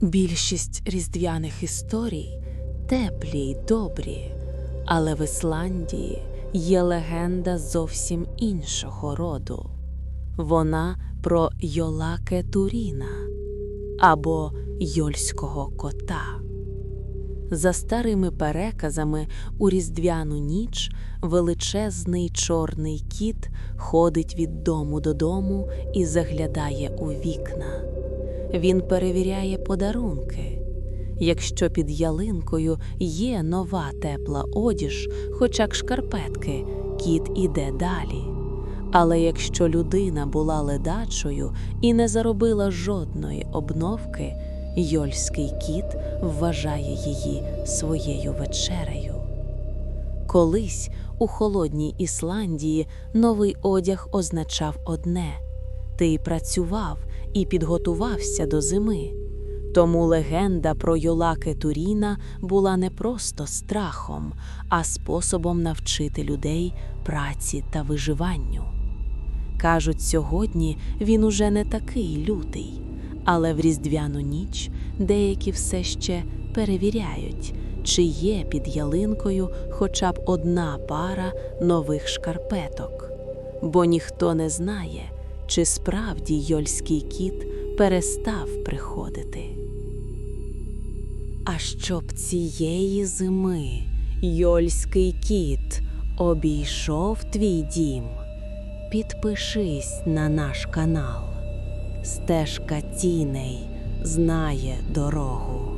Більшість різдвяних історій теплі й добрі, але в Ісландії є легенда зовсім іншого роду. Вона про Йолаке Туріна або Йольського кота. За старими переказами, у різдвяну ніч величезний чорний кіт ходить від дому додому і заглядає у вікна. Він перевіряє подарунки. Якщо під ялинкою є нова тепла одіж, хоча б шкарпетки, кіт іде далі. Але якщо людина була ледачою і не заробила жодної обновки, Йольський кіт вважає її своєю вечерею. Колись у холодній Ісландії новий одяг означав одне ти працював і підготувався до зими. Тому легенда про Йолаке Туріна була не просто страхом, а способом навчити людей праці та виживанню. Кажуть, сьогодні він уже не такий лютий, але в різдвяну ніч деякі все ще перевіряють, чи є під ялинкою хоча б одна пара нових шкарпеток, бо ніхто не знає, чи справді Йольський кіт перестав приходити. А щоб цієї зими Йольський кіт обійшов твій дім, підпишись на наш канал. Стежка тіней знає дорогу.